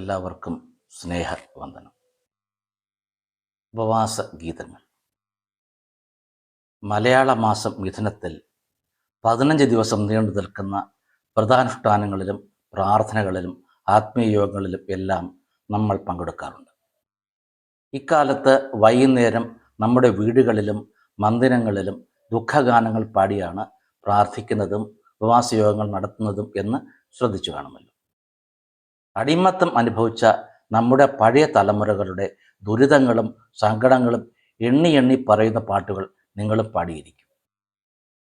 എല്ലാവർക്കും സ്നേഹ വന്ദനം ഉപവാസ ഗീതങ്ങൾ. മലയാള മാസം മിഥുനത്തിൽ പതിനഞ്ച് ദിവസം നീണ്ടു നിൽക്കുന്ന വ്രതാനുഷ്ഠാനങ്ങളിലും പ്രാർത്ഥനകളിലും ആത്മീയയോഗങ്ങളിലും എല്ലാം നമ്മൾ പങ്കെടുക്കാറുണ്ട്. ഇക്കാലത്ത് വൈകുന്നേരം നമ്മുടെ വീടുകളിലും മന്ദിരങ്ങളിലും ദുഃഖഗാനങ്ങൾ പാടിയാണ് പ്രാർത്ഥിക്കുന്നതും ഉപവാസയോഗങ്ങൾ നടത്തുന്നതും എന്ന് ശ്രദ്ധിച്ചു കാണുമല്ലോ. അടിമത്തം അനുഭവിച്ച നമ്മുടെ പഴയ തലമുറകളുടെ ദുരിതങ്ങളും സങ്കടങ്ങളും എണ്ണി എണ്ണി പറയുന്ന പാട്ടുകൾ നിങ്ങളും പാടിയിരിക്കും.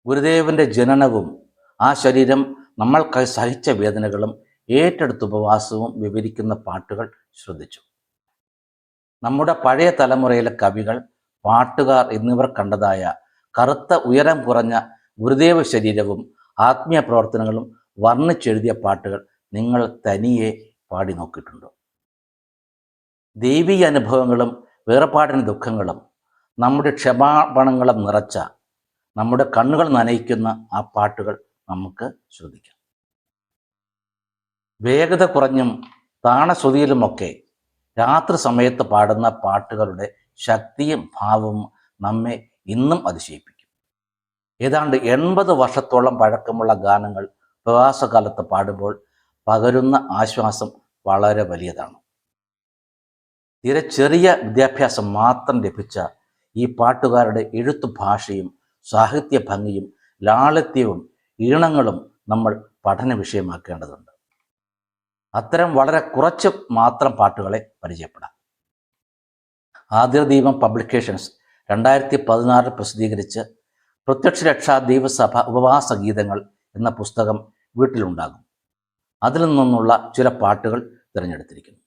ഗുരുദേവന്റെ ജനനവും ആ ശരീരം നമ്മൾക്കായി സഹിച്ച വേദനകളും ഏറ്റെടുത്ത ഉപവാസവും വിവരിക്കുന്ന പാട്ടുകൾ ശ്രദ്ധിച്ചു. നമ്മുടെ പഴയ തലമുറയിലെ കവികൾ പാട്ടുകാർ എന്നിവർ കണ്ടതായ കറുത്ത ഉയരം കുറഞ്ഞ ഗുരുദേവ ശരീരവും ആത്മീയ പ്രവർത്തനങ്ങളും വർണിച്ചെഴുതിയ പാട്ടുകൾ നിങ്ങൾ തനിയെ പാടി നോക്കിയിട്ടുണ്ടോ? ദൈവിക അനുഭവങ്ങളും വേറെപ്പാടിന് ദുഃഖങ്ങളും നമ്മുടെ ക്ഷമാപണങ്ങളും നിറച്ച നമ്മുടെ കണ്ണുകൾ നനയിക്കുന്ന ആ പാട്ടുകൾ നമുക്ക് ശ്രദ്ധിക്കാം. വേഗത കുറഞ്ഞും താണശ്രുതിയിലുമൊക്കെ രാത്രി സമയത്ത് പാടുന്ന പാട്ടുകളുടെ ശക്തിയും ഭാവവും നമ്മെ ഇന്നും അതിശയിപ്പിക്കും. ഏതാണ്ട് എൺപത് വർഷത്തോളം പഴക്കമുള്ള ഗാനങ്ങൾ പ്രവാസകാലത്ത് പാടുമ്പോൾ പകരുന്ന ആശ്വാസം വളരെ വലിയതാണ്. തീരെ ചെറിയ വിദ്യാഭ്യാസം മാത്രം ലഭിച്ച ഈ പാട്ടുകാരുടെ എഴുത്തു ഭാഷയും സാഹിത്യ ഭംഗിയും ലാളിത്യവും ഈണങ്ങളും നമ്മൾ പഠന വിഷയമാക്കേണ്ടതുണ്ട്. അത്തരം വളരെ കുറച്ച് മാത്രം പാട്ടുകളെ പരിചയപ്പെടാം. ആദ്യദീപം പബ്ലിക്കേഷൻസ് രണ്ടായിരത്തി പതിനാറിൽ പ്രസിദ്ധീകരിച്ച് പ്രത്യക്ഷ രക്ഷാ ദൈവസഭ ഉപവാസ ഗീതങ്ങൾ എന്ന പുസ്തകം വീട്ടിലുണ്ടാകും. അതിൽ നിന്നുള്ള ചില പാട്ടുകൾ തിരഞ്ഞെടുത്തിരിക്കുന്നു.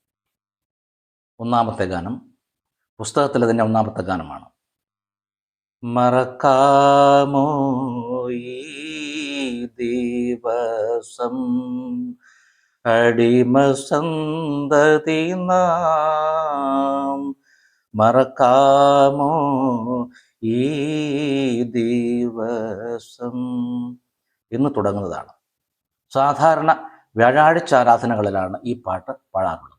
ഒന്നാമത്തെ ഗാനം പുസ്തകത്തിലെ തന്നെ ഒന്നാമത്തെ ഗാനമാണ്. മറക്കാമോ ഈ ദിവസം? അടിമസന്തതി നാം മറക്കാമോ ഈ ദിവസം? എന്ന് തുടങ്ങുന്നതാണ്. സാധാരണ വ്യാഴാഴ്ച ആരാധനകളിലാണ് ഈ പാട്ട് പാടാറുള്ളത്.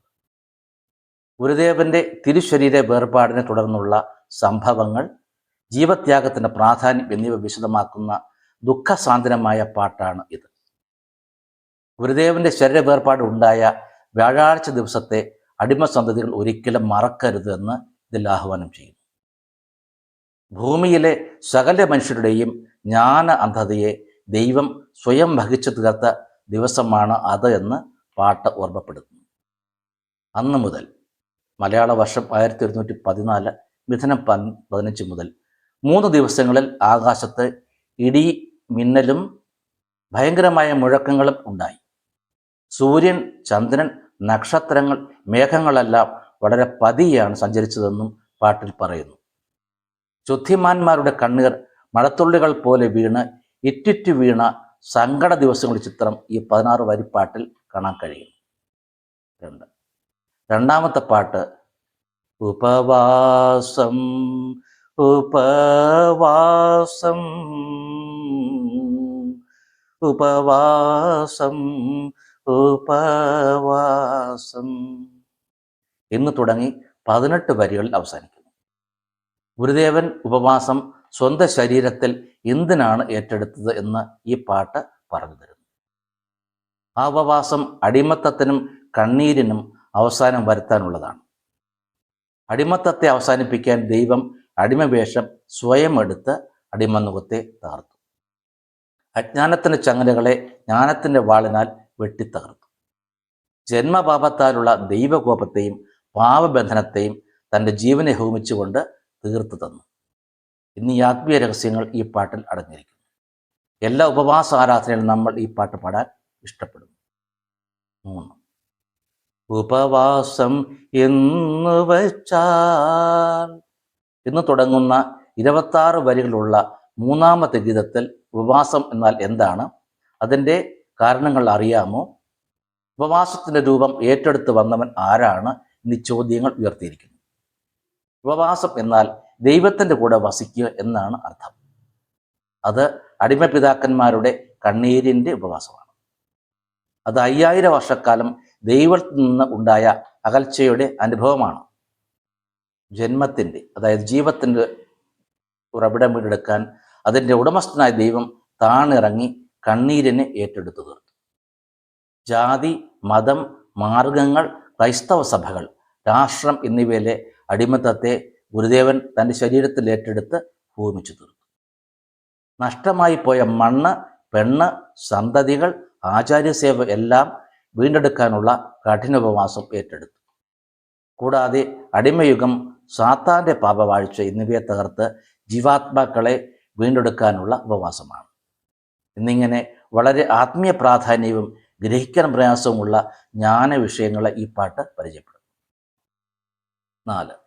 ഗുരുദേവന്റെ തിരുശരീര വേർപാടിനെ തുടർന്നുള്ള സംഭവങ്ങൾ ജീവത്യാഗത്തിന്റെ പ്രാധാന്യം എന്നിവ വിശദമാക്കുന്ന ദുഃഖസാന്ദ്രമായ പാട്ടാണ് ഇത്. ഗുരുദേവന്റെ ശരീര വേർപാട് ഉണ്ടായ വ്യാഴാഴ്ച ദിവസത്തെ അടിമസന്തതികൾ ഒരിക്കലും മറക്കരുത് എന്ന് ഇതിൽ ആഹ്വാനം ചെയ്യുന്നു. ഭൂമിയിലെ സകല മനുഷ്യരുടെയും ജ്ഞാന അന്ധതയെ ദൈവം സ്വയം വഹിച്ചു തീർത്ത ദിവസമാണ് അത് എന്ന് പാട്ട് ഓർമ്മപ്പെടുത്തുന്നു അന്ന് മുതൽ മലയാള വർഷം ആയിരത്തി ഒരുന്നൂറ്റി പതിനാല് മിഥുനം പതിനഞ്ച് മുതൽ മൂന്ന് ദിവസങ്ങളിൽ ആകാശത്ത് ഇടി മിന്നലും ഭയങ്കരമായ മുഴക്കങ്ങളും ഉണ്ടായി. സൂര്യൻ ചന്ദ്രൻ നക്ഷത്രങ്ങൾ മേഘങ്ങളെല്ലാം വളരെ പതിയാണ് സഞ്ചരിച്ചതെന്നും പാട്ടിൽ പറയുന്നു. ശുദ്ധിമാന്മാരുടെ കണ്ണീർ മഴത്തുള്ളികൾ പോലെ വീണ് ഇറ്റിറ്റു വീണ സങ്കട ദിവസങ്ങളുടെ ചിത്രം ഈ പതിനാറ് വരിപ്പാട്ടിൽ കാണാൻ കഴിയും. രണ്ട്. രണ്ടാമത്തെ പാട്ട് ഉപവാസം ഉപവാസം ഉപവാസം ഉപവാസം എന്ന് തുടങ്ങി പതിനെട്ട് വരികളിൽ അവസാനിക്കുന്നു. ഗുരുദേവൻ ഉപവാസം സ്വന്തം ശരീരത്തിൽ എന്തിനാണ് ഏറ്റെടുത്തത് എന്ന് ഈ പാട്ട് പറഞ്ഞു തരുന്നു. ആ ഉപവാസം അടിമത്തത്തിനും കണ്ണീരിനും അവസാനം വരുത്താനുള്ളതാണ്. അടിമത്തത്തെ അവസാനിപ്പിക്കാൻ ദൈവം അടിമവേഷം സ്വയം എടുത്ത് അടിമനുഖത്തെ തകർത്തു. അജ്ഞാനത്തിന്റെ ചങ്ങലകളെ ജ്ഞാനത്തിന്റെ വാളിനാൽ വെട്ടിത്തകർത്തു. ജന്മപാപത്താലുള്ള ദൈവകോപത്തെയും പാപബന്ധനത്തെയും തന്റെ ജീവനെ ഹോമിച്ചുകൊണ്ട് തീർത്തു തന്നു. ഇന്ന് ഈ ആത്മീയ രഹസ്യങ്ങൾ ഈ പാട്ടിൽ അടങ്ങിയിരിക്കുന്നു. എല്ലാ ഉപവാസ ആരാധനയിലും നമ്മൾ ഈ പാട്ട് പാടാൻ ഇഷ്ടപ്പെടുന്നു. മൂന്ന്. ഉപവാസം എന്ന് വച്ചാൽ എന്ന് തുടങ്ങുന്ന ഇരുപത്താറ് വരികളുള്ള മൂന്നാമത്തെ ഗീതത്തിൽ ഉപവാസം എന്നാൽ എന്താണ്? അതിന്റെ കാരണങ്ങൾ അറിയാമോ? ഉപവാസത്തിന്റെ രൂപം ഏറ്റെടുത്ത് വന്നവൻ ആരാണ്? എന്നീ ചോദ്യങ്ങൾ ഉയർത്തിയിരിക്കുന്നു. ഉപവാസം എന്നാൽ ദൈവത്തിന്റെ കൂടെ വസിക്കുക എന്നാണ് അർത്ഥം. അത് അടിമപിതാക്കന്മാരുടെ കണ്ണീരിന്റെ ഉപവാസമാണ്. അത് അയ്യായിരം വർഷക്കാലം ദൈവത്തിൽ നിന്ന് ഉണ്ടായ അകൽച്ചയുടെ അനുഭവമാണ്. ജന്മത്തിന്റെ അതായത് ജീവത്തിന്റെ ഉറവിടം വീടെടുക്കാൻ അതിന്റെ ഉടമസ്ഥനായ ദൈവം താണിറങ്ങി കണ്ണീരിനെ ഏറ്റെടുത്തു തീർത്തു. ജാതി മതം മാർഗങ്ങൾ ക്രൈസ്തവ സഭകൾ രാഷ്ട്രം എന്നിവയിലെ അടിമത്തത്തെ ഗുരുദേവൻ തന്റെ ശരീരത്തിൽ ഏറ്റെടുത്ത് ഭൂമിച്ചു തീർത്തു. നഷ്ടമായി പോയ മണ്ണ് പെണ്ണ് സന്തതികൾ ആചാര്യസേവ എല്ലാം വീണ്ടെടുക്കാനുള്ള കഠിനോപവാസം ഏറ്റെടുത്തു. കൂടാതെ അടിമയുഗം സാത്താന്റെ പാപവാഴ്ച എന്നിവയെ തകർത്ത് ജീവാത്മാക്കളെ വീണ്ടെടുക്കാനുള്ള ഉപവാസമാണ്. എന്നിങ്ങനെ വളരെ ആത്മീയ പ്രാധാന്യവും ഗ്രഹിക്കാൻ പ്രയാസവുമുള്ള ജ്ഞാന വിഷയങ്ങളെ ഈ പാട്ട് പരിചയപ്പെടും നാല്.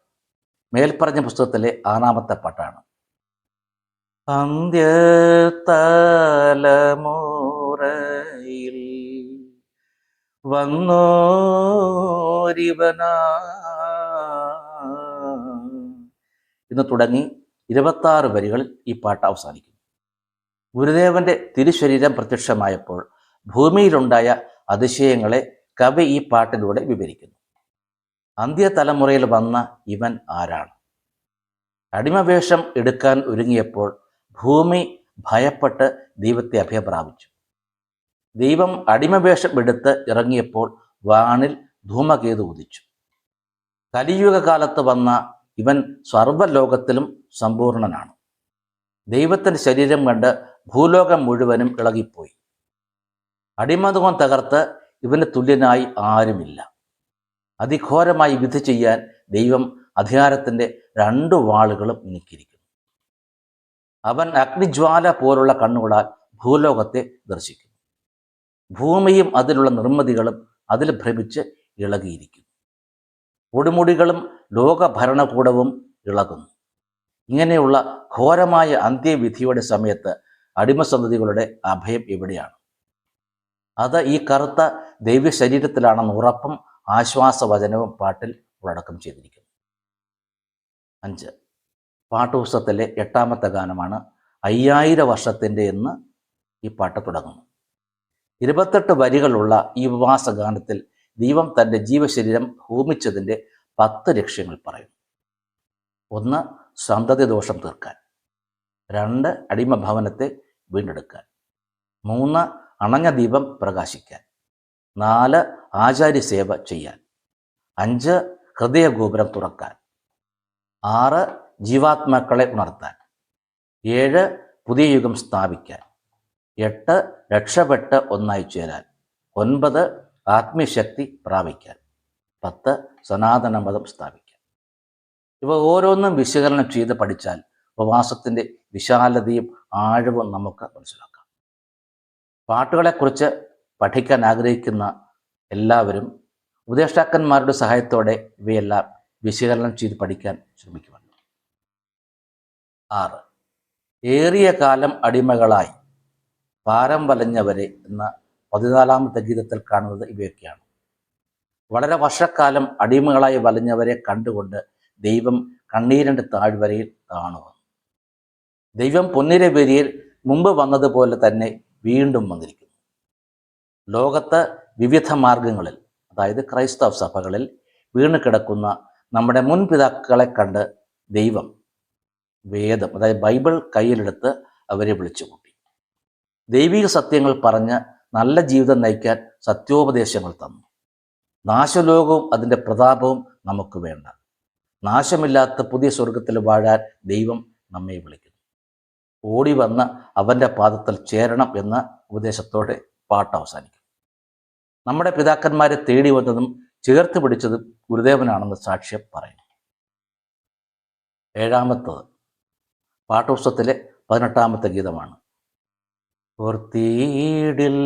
മേൽപ്പറഞ്ഞ പുസ്തകത്തിലെ ആറാമത്തെ പാട്ടാണ്. അന്ത്യതലമുറയിൽ വന്നോരിവന. എന്ന് തുടങ്ങി ഇരുപത്താറ് വരികളിൽ ഈ പാട്ട് അവസാനിക്കുന്നു. ഗുരുദേവന്റെ തിരുശരീരം പ്രത്യക്ഷമായപ്പോൾ ഭൂമിയിലുണ്ടായ അതിശയങ്ങളെ കവി ഈ പാട്ടിലൂടെ വിവരിക്കുന്നു. അന്ത്യതലമുറയിൽ വന്ന ഇവൻ ആരാണ്? അടിമവേഷം എടുക്കാൻ ഒരുങ്ങിയപ്പോൾ ഭൂമി ഭയപ്പെട്ട് ദൈവത്തെ അഭയപ്രാപിച്ചു. ദൈവം അടിമവേഷം എടുത്ത് ഇറങ്ങിയപ്പോൾ വാണിൽ ധൂമകേതു ഉദിച്ചു. കലിയുഗകാലത്ത് വന്ന ഇവൻ സർവലോകത്തിലും സമ്പൂർണനാണ്. ദൈവത്തിന്റെ ശരീരം കണ്ട് ഭൂലോകം മുഴുവനും ഇളകിപ്പോയി. അടിമതുകം തകർത്ത് ഇവന് തുല്യനായി ആരുമില്ല. അതിഘോരമായി വിധി ചെയ്യാൻ ദൈവം അധികാരത്തിന്റെ രണ്ട് വാളുകളും നീക്കിയിരിക്കുന്നു അവൻ അഗ്നിജ്വാല പോലുള്ള കണ്ണുകളാൽ ഭൂലോകത്തെ ദർശിക്കുന്നു. ഭൂമിയും അതിലുള്ള നിർമ്മിതികളും അതിൽ ഭ്രമിച്ച് ഇളകിയിരിക്കുന്നു. കൊടുമുടികളും ലോകഭരണകൂടവും ഇളകുന്നു. ഇങ്ങനെയുള്ള ഘോരമായ അന്ത്യവിധിയുടെ സമയത്ത് അടിമസന്തതികളുടെ അഭയം എവിടെയാണ്? അത് ഈ കറുത്ത ദൈവ ശരീരത്തിലാണെന്ന് ഉറപ്പും ആശ്വാസവചനവും പാട്ടിൽ ഉള്ളടക്കം ചെയ്തിരിക്കുന്നു. അഞ്ച്. പാട്ടുപുസ്തകത്തിലെ എട്ടാമത്തെ ഗാനമാണ് അയ്യായിരം വർഷത്തിന്റെ എന്ന് ഈ പാട്ട് തുടങ്ങുന്നു. ഇരുപത്തെട്ട് വരികളുള്ള ഈ ഉപവാസ ഗാനത്തിൽ ദൈവം തന്റെ ജീവശരീരം ഹോമിച്ചതിന്റെ പത്ത് ലക്ഷ്യങ്ങൾ പറയും ഒന്ന് സന്തതി ദോഷം തീർക്കാൻ. രണ്ട് അടിമ ഭവനത്തെ വീണ്ടെടുക്കാൻ. മൂന്ന് അണഞ്ഞ ദീപം പ്രകാശിക്കാൻ. നാല് ആചാര്യസേവ ചെയ്യാൻ. അഞ്ച് ഹൃദയഗോപുരം തുറക്കാൻ. ആറ് ജീവാത്മാക്കളെ ഉണർത്താൻ. ഏഴ് പുതിയ യുഗം സ്ഥാപിക്കാൻ. എട്ട് രക്ഷപ്പെട്ട് ഒന്നായി ചേരാൻ. ഒൻപത് ആത്മീയശക്തി പ്രാപിക്കാൻ. പത്ത് സനാതന മതം സ്ഥാപിക്കാൻ. ഇവ ഓരോന്നും വിശകലനം ചെയ്ത് പഠിച്ചാൽ ഉപവാസത്തിന്റെ വിശാലതയും ആഴവും നമുക്ക് മനസ്സിലാക്കാം. പാട്ടുകളെക്കുറിച്ച് പഠിക്കാൻ ആഗ്രഹിക്കുന്ന എല്ലാവരും ഉപദേഷ്ടാക്കന്മാരുടെ സഹായത്തോടെ ഇവയെല്ലാം വിശകലനം ചെയ്ത് പഠിക്കാൻ ശ്രമിക്കുവാൻ. ആറ്. ഏറിയ കാലം അടിമകളായി പാരം വലഞ്ഞവരെ എന്ന പതിനാലാമത്തെ ഗീതത്തിൽ കാണുന്നത് ഇവയൊക്കെയാണ്. വളരെ വർഷക്കാലം അടിമകളായി വലഞ്ഞവരെ കണ്ടുകൊണ്ട് ദൈവം കണ്ണീരന്റെ താഴ്വരയിൽ താണു ദൈവം പൊന്നിരവേരിയിൽ മുമ്പ് വന്നതുപോലെ തന്നെ വീണ്ടും വന്നിരിക്കുന്നു. ലോകത്ത് വിവിധ മാർഗങ്ങളിൽ അതായത് ക്രൈസ്തവ സഭകളിൽ വീണ് കിടക്കുന്ന നമ്മുടെ മുൻപിതാക്കളെ കണ്ട് ദൈവം വേദം അതായത് ബൈബിൾ കയ്യിലെടുത്ത് അവരെ വിളിച്ചു കൂട്ടി ദൈവിക സത്യങ്ങൾ പറഞ്ഞ് നല്ല ജീവിതം നയിക്കാൻ സത്യോപദേശങ്ങൾ തന്നു. നാശലോകവും അതിന്റെ പ്രതാപവും നമുക്ക് വേണ്ട. നാശമില്ലാത്ത പുതിയ സ്വർഗത്തിൽ വാഴാൻ ദൈവം നമ്മെ വിളിക്കുന്നു. ഓടി വന്ന് അവന്റെ പാദത്തിൽ ചേരണം എന്ന ഉപദേശത്തോടെ പാട്ട് അവസാനിക്കും നമ്മുടെ പിതാക്കന്മാരെ തേടി വന്നതും ചേർത്ത് പിടിച്ചതും ഗുരുദേവനാണെന്ന് സാക്ഷ്യം പറയുന്നു. ഏഴാമത്തത് പാഠപുസ്തകത്തിലെ പതിനെട്ടാമത്തെ ഗീതമാണ്. ഓർത്തീടിൽ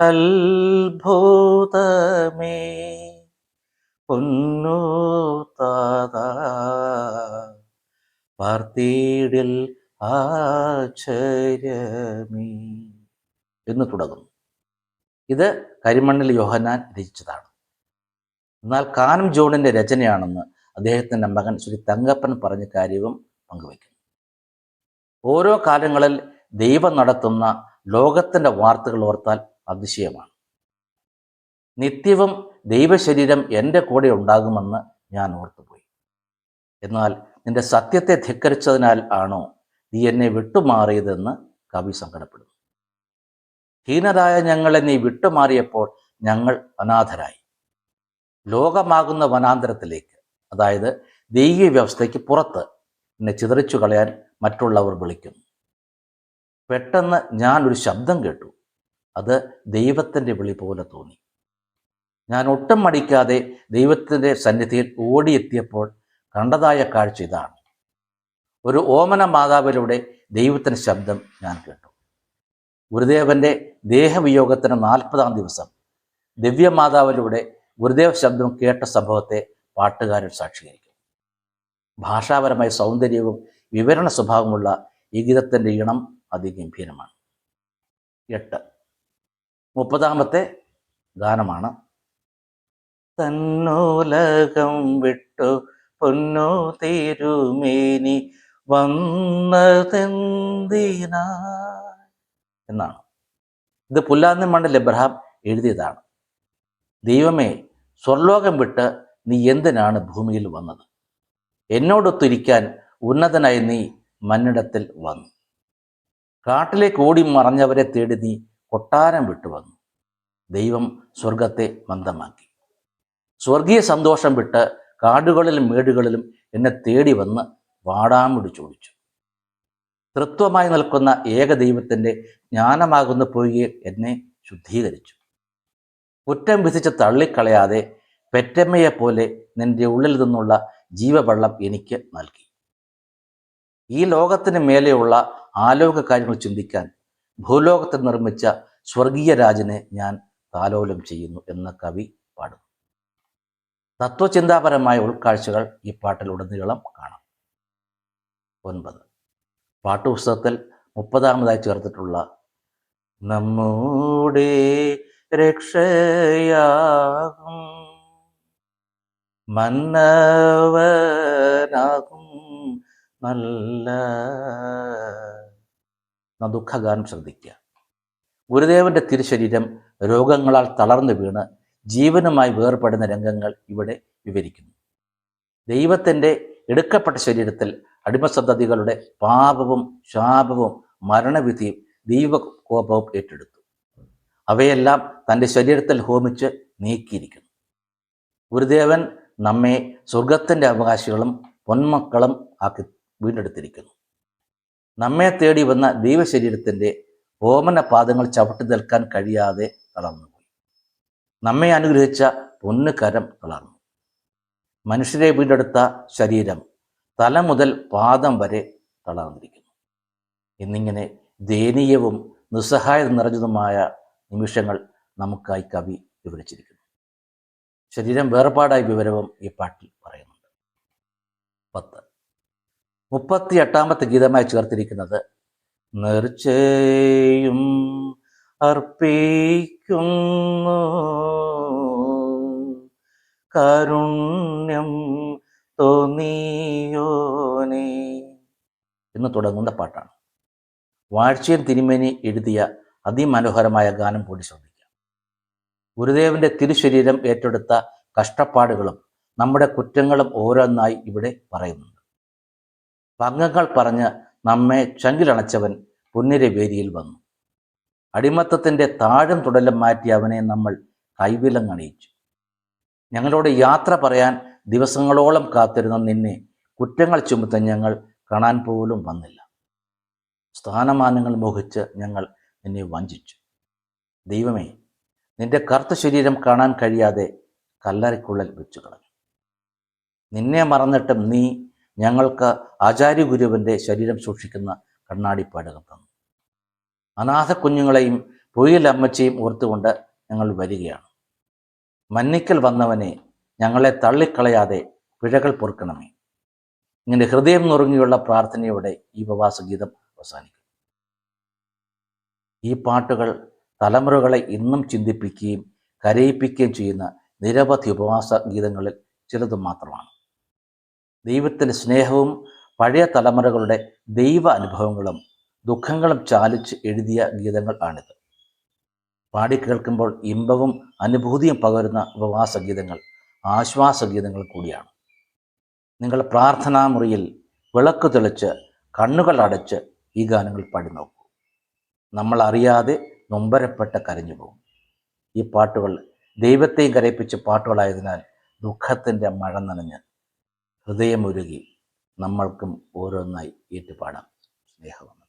അത്ഭുതമേ പൊന്നു താതാ എന്ന് തുടങ്ങുന്നു. ഇത് കരിമണ്ണിൽ യോഹനാൻ രചിച്ചതാണ്. എന്നാൽ കാനം ജോണിന്റെ രചനയാണെന്ന് അദ്ദേഹത്തിന്റെ മകൻ ശ്രീ തങ്കപ്പൻ പറഞ്ഞ കാര്യവും പങ്കുവയ്ക്കുന്നു. ഓരോ കാലങ്ങളിൽ ദൈവം നടത്തുന്ന ലോകത്തിന്റെ വാർത്തകൾ ഓർത്താൽ അതിശയമാണ്. നിത്യവും ദൈവശരീരം എന്റെ കൂടെ ഉണ്ടാകുമെന്ന് ഞാൻ ഓർത്തുപോയി. എന്നാൽ നിന്റെ സത്യത്തെ ധിക്കരിച്ചതിനാൽ ആണോ നീ എന്നെ വിട്ടുമാറിയതെന്ന് കവി സങ്കടപ്പെടുന്നു. ഹീനരായ ഞങ്ങളെ നീ വിട്ടുമാറിയപ്പോൾ ഞങ്ങൾ അനാഥരായി. ലോകമാകുന്ന വനാന്തരത്തിലേക്ക് അതായത് ദൈവീയ വ്യവസ്ഥയ്ക്ക് പുറത്ത് എന്നെ ചിതറിച്ചു കളയാൻ മറ്റുള്ളവർ വിളിക്കുന്നു. പെട്ടെന്ന് ഞാൻ ഒരു ശബ്ദം കേട്ടു. അത് ദൈവത്തിന്റെ വിളി പോലെ തോന്നി. ഞാൻ ഒട്ടും മടിക്കാതെ ദൈവത്തിന്റെ സന്നിധിയിൽ ഓടിയെത്തിയപ്പോൾ കണ്ടതായ കാഴ്ച ഇതാണ്. ഒരു ഓമന മാതാവിലൂടെ ദൈവത്തിന്റെ ശബ്ദം ഞാൻ കേട്ടു. ഗുരുദേവന്റെ ദേഹവിയോഗത്തിന് നാൽപ്പതാം ദിവസം. ദിവ്യമാതാവിലൂടെ ഗുരുദേവ ശബ്ദം കേട്ട സംഭവത്തെ പാട്ടുകാരൻ സാക്ഷീകരിക്കും. ഭാഷാപരമായ സൗന്ദര്യവും വിവരണ സ്വഭാവമുള്ള ഈ ഗീതത്തിന്റെ ഇണം അതിഗംഭീരമാണ്. എട്ട്. മുപ്പതാമത്തെ ഗാനമാണ്. തന്നോലകം വിട്ടു പൊന്നോ തിരുമേനി വന്നതെന്തിനാ? എന്നാണ്. ഇത് പുല്ലാന്നി മണ്ണിൽ എബ്രഹാം എഴുതിയതാണ്. ദൈവമേ സ്വർലോകം വിട്ട് നീ എന്തിനാണ് ഭൂമിയിൽ വന്നത്? എന്നോടൊത്തിരിക്കാൻ ഉന്നതനായി നീ മന്നിടത്തിൽ വന്നു. കാട്ടിലേക്ക് ഓടി മറഞ്ഞവരെ തേടി നീ കൊട്ടാരം വിട്ടു വന്നു. ദൈവം സ്വർഗത്തെ മന്ദമാക്കി. സ്വർഗീയ സന്തോഷം വിട്ട് കാടുകളിലും മേടുകളിലും എന്നെ തേടി വന്ന് വാടാമുടി ചോദിച്ചു. തൃത്വമായി നിൽക്കുന്ന ഏക ദൈവത്തിന്റെ ജ്ഞാനമാകുന്ന പൊയ്യെ എന്നെ ശുദ്ധീകരിച്ചു. കുറ്റം വിധിച്ച് തള്ളിക്കളയാതെ പെറ്റമ്മയെപ്പോലെ നിന്റെ ഉള്ളിൽ നിന്നുള്ള ജീവവെള്ളം എനിക്ക് നൽകി. ഈ ലോകത്തിന് മേലെയുള്ള ആലോക കാര്യങ്ങൾ ചിന്തിക്കാൻ ഭൂലോകത്തിൽ നിർമ്മിച്ച സ്വർഗീയ രാജനെ ഞാൻ താലോലം ചെയ്യുന്നു എന്ന കവി പാടുന്നു. തത്വചിന്താപരമായ ഉൾക്കാഴ്ചകൾ ഈ പാട്ടിൽ ഉടനീളം കാണാം. ഒൻപത്. പാട്ടുപുസ്തകത്തിൽ മുപ്പതാമതായി ചേർത്തിട്ടുള്ള നമ്മുടെ രക്ഷയാകും മന്നവനാകും നല്ല ദുഃഖഗാനം ശ്രദ്ധിക്കുക. ഗുരുദേവന്റെ തിരുശരീരം രോഗങ്ങളാൽ തളർന്നു വീണ് ജീവനുമായി വേർപെടുന്ന രംഗങ്ങൾ ഇവിടെ വിവരിക്കുന്നു. ദൈവത്തിന്റെ എടുക്കപ്പെട്ട ശരീരത്തിൽ അടിമസന്തതികളുടെ പാപവും ശാപവും മരണവിധിയും ദൈവകോപവും ഏറ്റെടുത്തു. അവയെല്ലാം തന്റെ ശരീരത്തിൽ ഹോമിച്ച് നീക്കിയിരിക്കുന്നു. ഗുരുദേവൻ നമ്മെ സ്വർഗത്തിന്റെ അവകാശികളും പൊന്മക്കളും ആക്കി വീണ്ടെടുത്തിരിക്കുന്നു. നമ്മെ തേടി വന്ന ദൈവശരീരത്തിന്റെ ഓമന പാദങ്ങൾ ചവിട്ടി നിൽക്കാൻ കഴിയാതെ തളർന്നുപോയി. നമ്മെ അനുഗ്രഹിച്ച പൊന്നുകരം തളർന്നു. മനുഷ്യരെ വീണ്ടെടുത്ത ശരീരം തല മുതൽ പാദം വരെ തളർന്നിരിക്കുന്നു. എന്നിങ്ങനെ ദയനീയവും നിസ്സഹായത നിറഞ്ഞതുമായ നിമിഷങ്ങൾ നമുക്കായി കവി വിവരിച്ചിരിക്കുന്നു. ശരീരം വേർപാടായ വിവരവും ഈ പാട്ടിൽ പറയുന്നുണ്ട്. പത്ത്. മുപ്പത്തി എട്ടാമത്തെ ഗീതമായി ചേർത്തിരിക്കുന്നത് നിർച്ചയും അർപ്പിക്കുന്നു. കാരുണ്യം തോന്നിയോനെ. എന്ന് തുടങ്ങുന്ന പാട്ടാണ്. വാഴ്ചയൻ തിരുമേനി എഴുതിയ അതിമനോഹരമായ ഗാനം കൂടി ശ്രദ്ധിക്കാം. ഗുരുദേവന്റെ തിരുശരീരം ഏറ്റെടുത്ത കഷ്ടപ്പാടുകളും നമ്മുടെ കുറ്റങ്ങളും ഓരോന്നായി ഇവിടെ പറയുന്നുണ്ട്. ഭംഗങ്ങൾ പറഞ്ഞ് നമ്മെ ചങ്കിലണച്ചവൻ പുന്നിരവേരിയിൽ വന്നു. അടിമത്തത്തിന്റെ താഴം തുടലം മാറ്റി അവനെ നമ്മൾ കൈവിലങ്ങണിയിച്ചു. ഞങ്ങളോട് യാത്ര പറയാൻ ദിവസങ്ങളോളം കാത്തിരുന്ന നിന്നെ കുറ്റങ്ങൾ ചുമത്താൻ ഞങ്ങൾ കാണാൻ പോലും വന്നില്ല. സ്ഥാനമാനങ്ങൾ മോഹിച്ച് ഞങ്ങൾ നിന്നെ വഞ്ചിച്ചു. ദൈവമേ നിന്റെ കറുത്ത ശരീരം കാണാൻ കഴിയാതെ കല്ലറയ്ക്കുള്ളിൽ വെച്ചു കളഞ്ഞു. നിന്നെ മറന്നിട്ടും നീ ഞങ്ങൾക്ക് ആചാര്യഗുരുവിന്റെ ശരീരം സൂക്ഷിക്കുന്ന കണ്ണാടി പാടകം തന്നു. അനാഥ കുഞ്ഞുങ്ങളെയും പൊയ്യൽ അമ്മച്ചയും ഓർത്തുകൊണ്ട് ഞങ്ങൾ വരികയാണ്. മന്നിക്കൽ വന്നവനെ ഞങ്ങളെ തള്ളിക്കളയാതെ പിഴകൾ പൊറുക്കണമേ. ഇങ്ങനെ ഹൃദയം നുറുങ്ങിയുള്ള പ്രാർത്ഥനയോടെ ഈ ഉപവാസഗീതം അവസാനിക്കും. ഈ പാട്ടുകൾ തലമുറകളെ ഇന്നും ചിന്തിപ്പിക്കുകയും കരയിപ്പിക്കുകയും ചെയ്യുന്ന നിരവധി ഉപവാസ ഗീതങ്ങളിൽ ചിലത് മാത്രമാണ്. ദൈവത്തിന്റെ സ്നേഹവും പഴയ തലമുറകളുടെ ദൈവ അനുഭവങ്ങളും ദുഃഖങ്ങളും ചാലിച്ച് എഴുതിയ ഗീതങ്ങൾ ആണിത്. പാടി കേൾക്കുമ്പോൾ ഇമ്പവും അനുഭൂതിയും പകരുന്ന ഉപവാസ ഗീതങ്ങൾ ആശ്വാസ ഗീതങ്ങൾ കൂടിയാണ്. നിങ്ങൾ പ്രാർത്ഥനാ മുറിയിൽ വിളക്ക് തെളിച്ച് കണ്ണുകൾ അടച്ച് ഈ ഗാനങ്ങൾ പാടി നോക്കൂ നമ്മൾ അറിയാതെ നൊമ്പരപ്പെട്ട് കരഞ്ഞു പോകും. ഈ പാട്ടുകൾ ദൈവത്തെയും കരയിപ്പിച്ച പാട്ടുകളായതിനാൽ ദുഃഖത്തിന്റെ മഴ നനഞ്ഞ് ഹൃദയമൊരുകി നമ്മൾക്കും ഓരോന്നായി ഏറ്റുപാടാം. സ്നേഹം